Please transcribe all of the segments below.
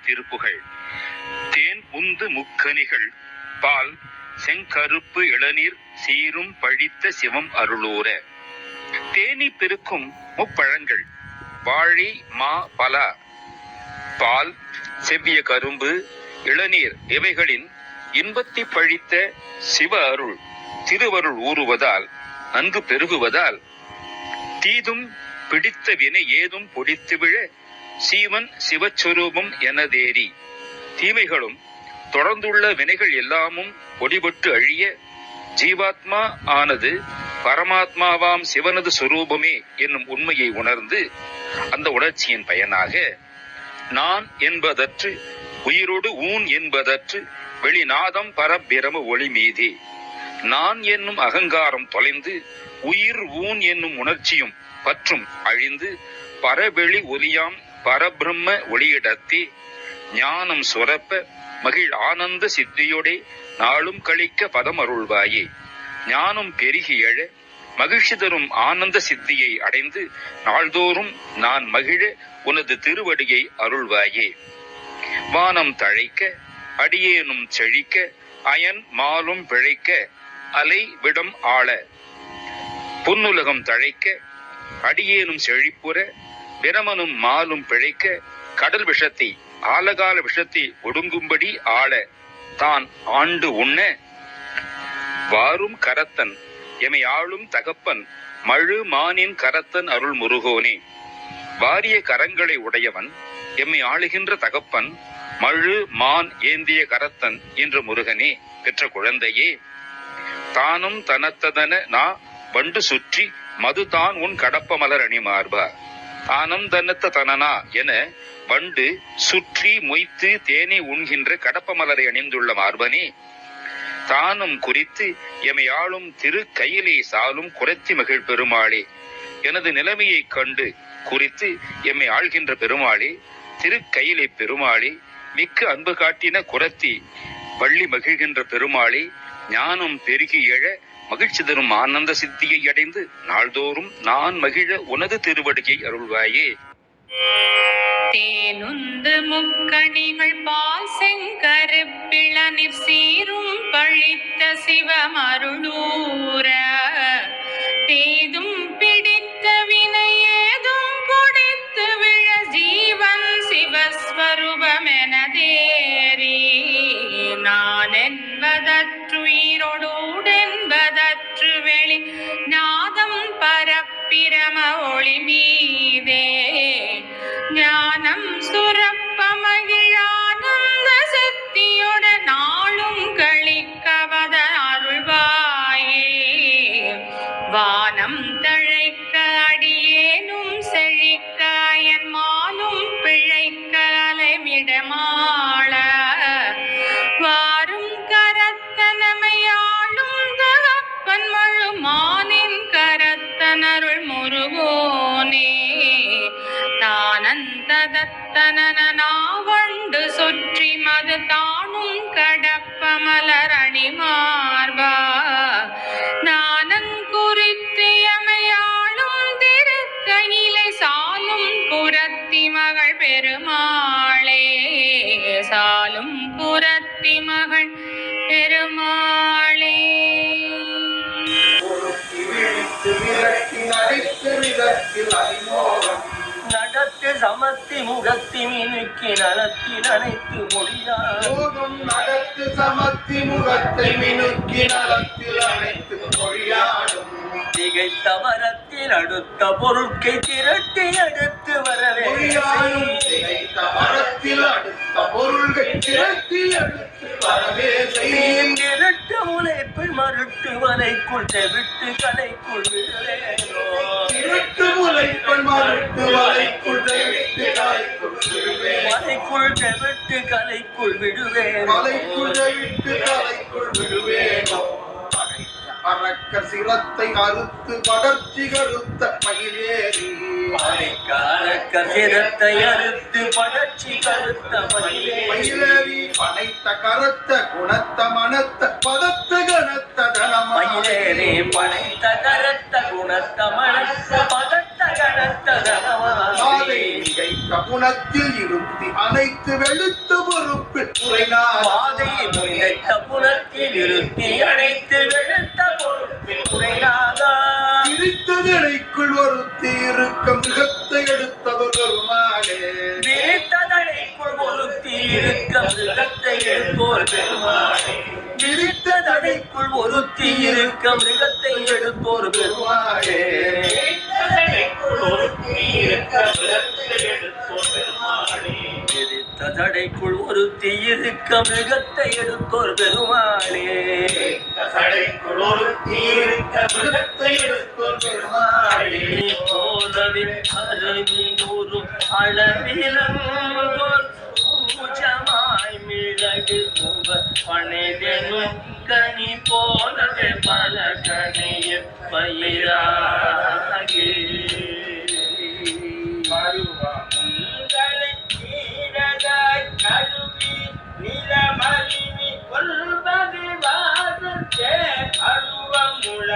திருப்புகள். தேன் உந்து முக்கனிகள். பால் செங்கருப்பு இளநீர் சீரும் பழித்த சிவம் அருளூர. தேனி பெருக்கும் முப்பழங்கள். வாழி மா பலா. பால் செவ்விய கரும்பு இளநீர் இவைகளின் இன்பத்தி பழித்த சிவ அருள் திருவருள் ஊறுவதால் நன்கு பெருகுவதால் தீதும் பிடித்த வினை ஏதும் பொடித்து விழ சீவன் சிவஸ்வரூபம் எனதேறி. தீமைகளும் தொடர்ந்துள்ள வினைகள் எல்லாமும் ஒடிபட்டு அழிய ஜீவாத்மா ஆனது பரமாத்மாவாம் சிவனது சுரூபமே என்னும் உண்மையை உணர்ந்து அந்த உணர்ச்சியின் பயனாக நான் என்பதற்று உயிரோடு ஊன் என்பதற்று வெளிநாதம் பரபிரம ஒளி மீதே. நான் என்னும் அகங்காரம் தொலைந்து உயிர் ஊன் என்னும் உணர்ச்சியும் பற்றும் அழிந்து பரவெளி ஒலியாம் பரபிரம்ம ஒளியிடத்தி ஞானம் சுரப்ப மகிழ் ஆனந்த சித்தியோடே நாளும் கழிக்க பதம் அருள்வாயே ஞானம் பெருகி எழ மகிழ்ச்சி தரும் ஆனந்த சித்தியை அடைந்து நாள்தோறும் நான் மகிழ உனது திருவடியை அருள்வாயே. வானம் தழைக்க அடியேனும் செழிக்க அயன் மாலும் பிழைக்க அலை விடம் ஆள. புன்னுலகம் தழைக்க அடியேனும் செழிப்புற பிரமனும் மாலும் பிழைக்க கடல் விஷத்தை ஆலகால விஷத்தை ஒடுங்கும்படி ஆள. தான் ஆண்டு உண்ண. வாரும் கரத்தன் எமை ஆளும் தகப்பன் மழு மானின் கரத்தன் அருள் முருகோனே. வாரிய கரங்களை உடையவன் எம்மை ஆளுகின்ற தகப்பன் மழு மான் ஏந்திய கரத்தன் என்ற முருகனே பெற்ற குழந்தையே. தானும் தனத்ததன நா வண்டு சுற்றி மதுதான் உன் கடப்ப மலர் அணி மார்பா ஆனந்தனத்த தனனா என வண்டு சுற்றி மொய்த்து தேனி உண்கின்ற கடப்ப மலரை அணிந்துள்ள மார்பனே. தானும் குறித்து எமையாளும் ஆளும் திரு கையிலே சாலும் குறைத்தி மகிழ் பெருமாளே. எனது நிலைமையைக் கண்டு குறித்து எம்மை ஆள்கின்ற பெருமாளே திருக்கையிலே பெருமாளே மிக்க அன்பு காட்டின குரத்தி வள்ளி மகிழ்கின்ற பெருமாளே ஞானம் பெருகி எழ மகிழ்ச்சி தரும் ஆனந்த சித்தியை அடைந்து நாள்தோறும் நான் மகிழ உனது திருவடியை அருள்வாயே. தேனுந்து முக்கணிகள் பால் செங்கருப்பிளனிற் சீரும் பழித்த சிவமருளூர. தேதும் பிடித்த வினை ஏதும் பொடித்து விழ ஜீவன் சிவஸ்வரூபமெனதேறி நான் என் ஒளி மீதே ஞானம் சுரப்ப சாலும் குரத்தி மகள் பெருமாளே. நடித்து சமத்தி முகத்தி மினுக்கி நலத்தில் அனைத்து மொழியார் போதும் நடத்து சமத்தி முகத்தை மினுக்கி நலத்தில் அனைத்து மொழியாடும். திகைத்த மரத்தில் அடுத்த பொருட்கை திரட்டி எடுத்து வரவே மறுட்டு வலைக்குள் தெவிட்டு கலைக்குள் திருட்டு முலைப்பல் மறுட்டு வலைக்குள் விட்டு வலைக்குள் தெவிட்டு கலைக்குள் விடுவேனோ மலைக்குள் விட்டு கலைக்குள் விடுவேனோ பறக்க சிரத்தை அறுத்து படர்ச்சி கருத்த மகிழேறி மலைக்காரக்க சிரத்தை அறுத்து படர்ச்சி கருத்த மயிலே. மயிலேறி பனைத்த கரத்த குணத்த மனத்த பதத்த கனத்த மயிலேறே தனமயிலேறி படைத்த கரத்த குணத்த மனத்த பதத்த மாதை தகனத்தகனமாதே மிகைத்த புனத்தில் இருத்தி அனைத்து வெளுத்த பொறுப்பு உரைநாதா பாதை முயற்ற புலத்தில் இருத்தி அனைத்து வெளுத்த பொறுப்பில் உரையாதா பிரித்ததனைக்குள் ஒரு தீருக்க மிருகத்தை எடுத்ததொரு மிருகத்தை எடுத்தோர் பெருமாளே. விரித்ததடைக்குள் ஒருத்தி இருக்க மிருகத்தை எடுப்போர் பெருமாளே. விரித்ததடைக்குள் ஒருத்தி மிருகத்தை எடுத்தோர் பெருமாளே விரித்ததடைக்குள் ஒருத்தி இருக்க மிருகத்தை எடுத்தோர் பெருமாளே தடைக்குள் ஒருத்தி இருக்க மிருகத்தை பெருமாளே. பணிதெனும் கனி போலவே பல கனியில் பயிராகி உங்களை கீழதாய் கழுவி நிலமலினி கொள்வது வாதத்தே அருவமுள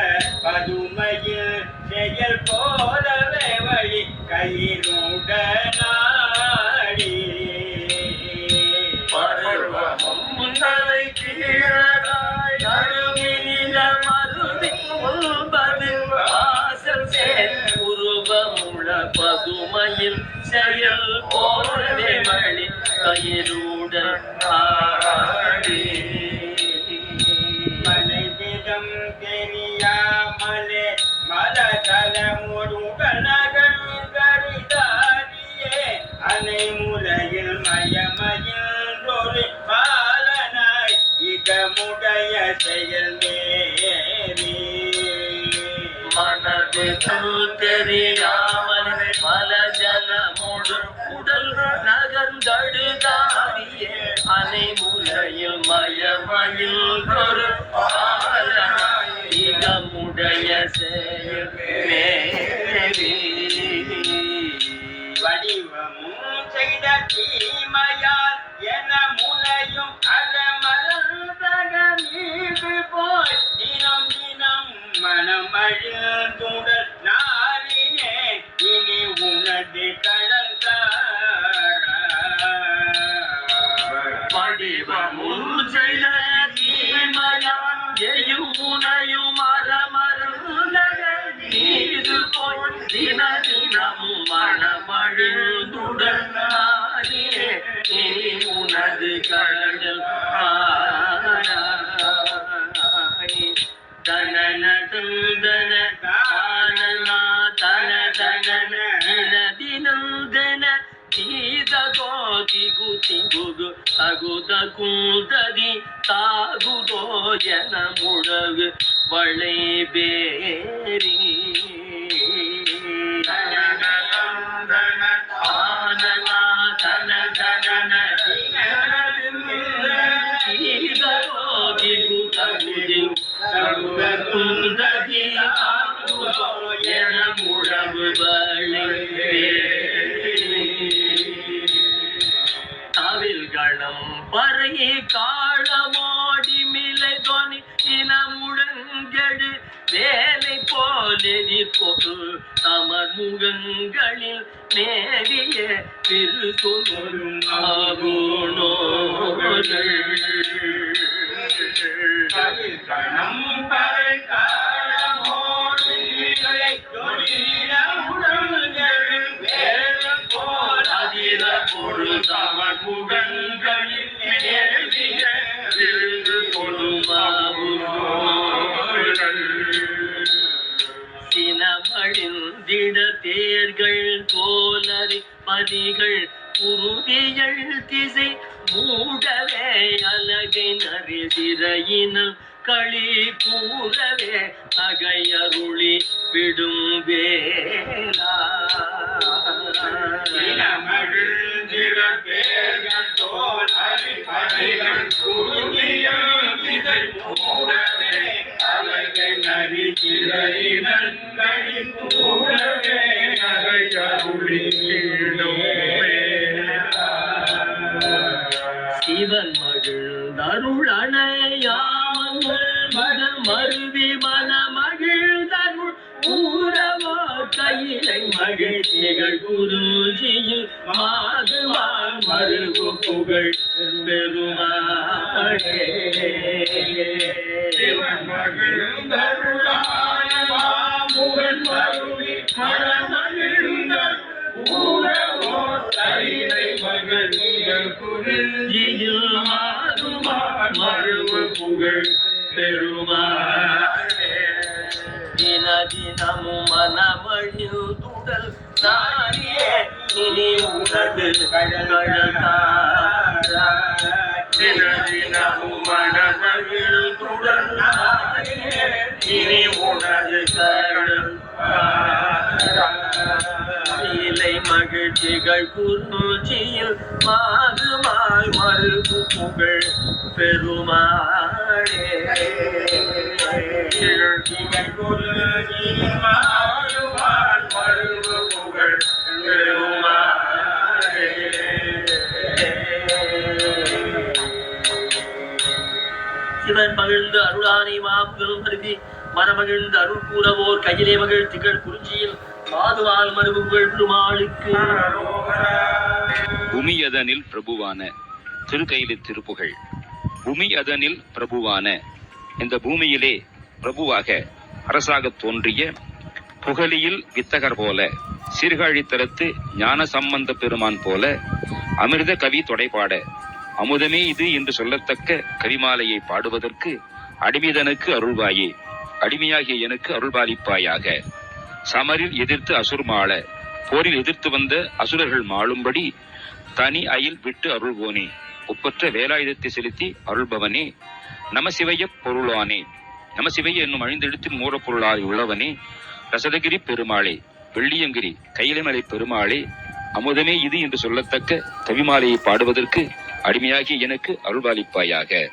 பதுமையில் செயல் போலவே வழி. கயிறுடனாடி தலை கீழதாய் கழுவி நிலமருதி வாசல் சேர் உருவமுள பதுமையில் செயல் போலவே வழி கயிறுடன் ஆடி. தெரியாமல் பல ஜலமோடு உடல் நகர்ந்தடுதாடியே அனை முலையில் மயமயில் ஒரு பாலனாய் இகமுடைய செயல் கலந்தார் வடிவமும் செய்த கோதிகு திங்குகு தகுத குந்ததி தாகுதோ என முழகு வளை பேரி. தவில்களம் பறை காளமோடி மிலை தொனி இன முழங்கெடு வேலை போலெறி பொருள் தமர் முகங்களில் நேரிய திரு சொல்லும் கணம் பறை நரி களி கூறவே அகையருளி விடும் வேலா சிவன் மகிழ் தருள் அணையாமல் மன மருவி மன தருள் ஊரவாற்ற கையிலை மகிழ்ச்சிகள் குருஜியில் மாதுமால் மருகு புகழ் பெருமாளே தின தினமும் மனமழியுதுடல் நாரியே இனி உனது கழகழகாரா தின தினமும் மனமழியுதுடல் நாரியே இனி உனது இலை மகிழ்ச்சிகள் குருஜியில் மாதுமாய் மருகு புகழ் பெருமாளே மகிழ்ந்து அருளானை பெரும் கருதி மனமகிழ்ந்து அருள் கூறவோர் கையிலே மகிழ் திகழ் குறிஞ்சியில். பாதுவால் மருவுகள் பெருமாளுக்கு. பூமியதனில் பிரபுவான திருக்கைலி திருப்புகள் பூமி அதனில் பிரபுவான இந்த பூமியிலே பிரபுவாக அரசாக தோன்றிய புகழியில் வித்தகர் போல சீர்காழித்தலத்து ஞான சம்பந்த பெருமான் போல அமிர்த கவி தொடைபாட. அமுதமே இது என்று சொல்லத்தக்க கவிமாலையை பாடுவதற்கு அடிமைதனுக்கு அருள்வாயே. அடிமையாகிய எனக்கு அருள்பாலிப்பாயாக சமரில் எதிர்த்து அசுர் மாள. போரில் எதிர்த்து வந்த அசுரர்கள் மாளும்படி தனி அயில் விட்டு அருள்வோனே. ஒப்பற்ற வேலாயுதத்தை செலுத்தி அருள்பவனே. நமசிவைய பொருளானே. நமசிவைய என்னும் அழிந்தெழுத்தின் மூலப்பொருளாய் உள்ளவனே. ரசதகிரி பெருமாளே வெள்ளியங்கிரி கையிலமலை பெருமாளே. அமுதமே இது என்று சொல்லத்தக்க கவிமாலையை பாடுவதற்கு அடிமையாகி எனக்கு அருள்பாலிப்பாயாக